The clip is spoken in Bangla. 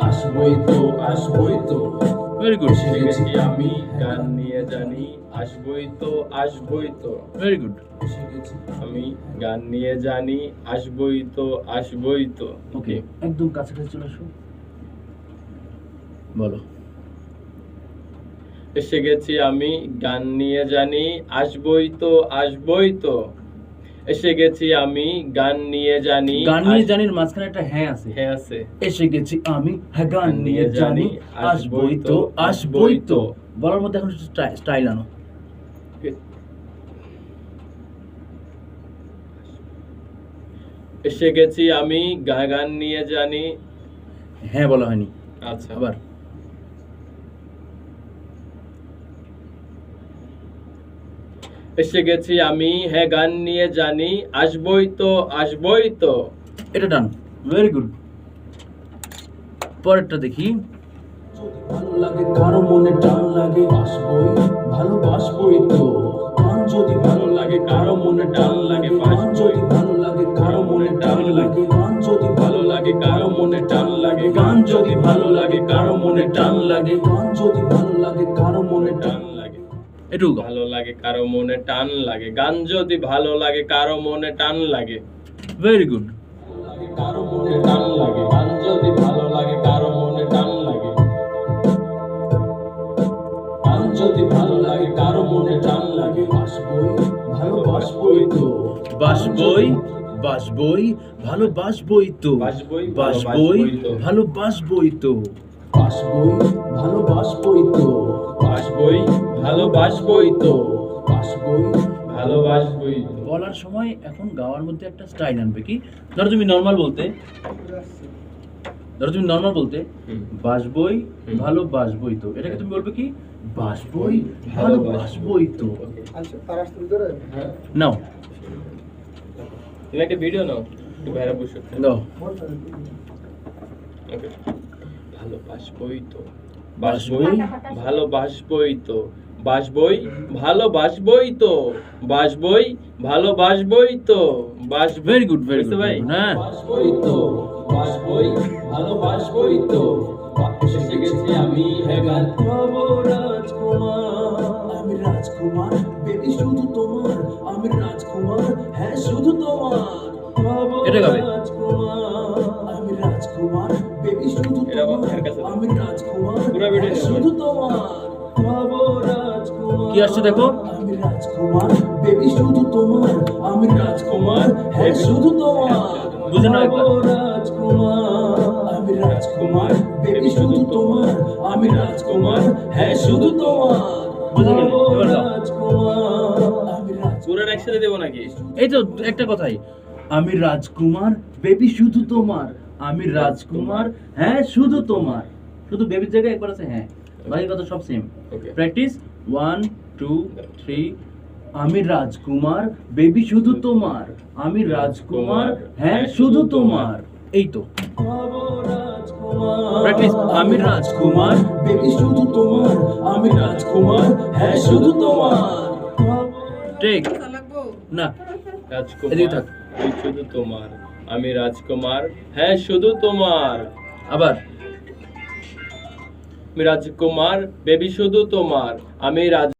আসবই তো আসবই তো ভেরি গুড গেছি আমি গান নিয়ে জানি? আসবই তো আসবই তো ভেরি গুড গেছি আমি গান নিয়ে জানি? আসবই তো আসবই তো ওকে একদম কাছাকাছি চলে আসো। বলো। এসে গেছি আমি গান নিয়ে জানি আসবই তো আসবই তো এসে গেছি আমি গান নিয়ে জানি। গান নিয়ে জানির মাঝখানে একটা হ্যাঁ আছে। হ্যাঁ আছে। এসে গেছি আমি হ্যাঁ গান নিয়ে জানি। আসবই তো আসবই তো। বলার মধ্যে এখন স্টাইল আনো। এসে গেছি আমি গান নিয়ে জানি। হ্যাঁ বলা হয়নি। আচ্ছা। আবার। এসে গেছি আমি হ্যাঁ গান নিয়ে জানি। আসবই তো আসবই তো। এটা ডান ভেরি গুড পরেরটা দেখি। যদি ভালো লাগে কারও মনে টান লাগে বাসবই ভালোবাসবই তো। গান যদি ভালো লাগে কারও মনে টান লাগে যদি ভালো লাগে কারও মনে টান লাগে গান যদি ভালো লাগে কারও মনে টান লাগে গান যদি ভালো লাগে কারও মনে টান লাগে গান যদি ভালো লাগে কারও মনে টান একটু ভালো লাগে কারও মনে টান লাগে। গান যদি ভালো লাগে কারও মনে টান লাগে। ভেরি গুড কারও মনে টান লাগে। গান যদি ভালো লাগে কারও মনে টান লাগে। গান যদি ভালো লাগে কারও মনে টান লাগে। বাসবই ভালোবাসবই তো। বাসবই বাসবই ভালোবাসবই তো। বাসবই। ভালোবাসবই তো। বাসবই ভালোবাসবই তো। বাসবই ভালোবাসবই তো। বাসবই ভালোবাসবই তো। বলার সময় এখন গাওয়ার মধ্যে একটা স্টাইল আনবে কি? ধরো তুমি নর্মাল বলতে ধরো তুমি নর্মাল বলতে বাসবই ভালোবাসবই তো। এটাকে তুমি বলবে কি? বাসবই ভালোবাসবই তো। নাও। তুমি একটা ভিডিও নাও একটু বাইরে বসে। ওকে ভালোবাসবই তো। বাসবই ভালোবাসবই তো। বাসবই ভালোবাসবই তো। বাসবই ভালোবাসবই তো। বাস ভেরি গুড ভেরি গুড ভাই? হ্যাঁ। বাসবই তো বাসবই ভালোবাসবই তো। এসে গেছি আমি হ্যাঁ গান রাজকুমার। আমি রাজকুমার বেবি শুধু তোমার। আমি রাজকুমার হ্যাঁ শুধু তোমার। এটা গাবে। রাজকুমার। আমি রাজকুমার বেবি শুধু তোমার। কাছে। আমি রাজকুমার হ্যাঁ, শুধু তোমার। কি আসছে দেখো? বেবি শুধু তোমার আমি রাজকুমার হ্যাঁ শুধু তোমার বুঝে নাও রাজকুমার আমি রাজকুমার বেবি শুধু তোমার আমি রাজকুমার হ্যাঁ শুধু তোমার বুঝে গেলে? গাবো এবার গাও। রাজকুমার আমি একসাথে দেবো নাকি? এই তো একটা কথাই। আমি রাজকুমার বেবি শুধু তোমার। আমি রাজকুমার হ্যাঁ শুধু তোমার। শুধু বেবির জায়গায় একবার আছে হ্যাঁ। বাকি কথা সব same practice one two three আমি রাজকুমার বেবি শুধু তোমার। আমি রাজকুমার হ্যাঁ শুধু তোমার। এই তো। আমি রাজকুমার, বেবি শুধু তোমার। আমি রাজকুমার হ্যাঁ শুধু তোমার। টেক না। রাজকুমার থাক। শুধু তোমার। আমি রাজকুমার হ্যাঁ শুধু তোমার। আবার। আমি রাজকুমার বেবি শুধু তোমার। আমি রাজ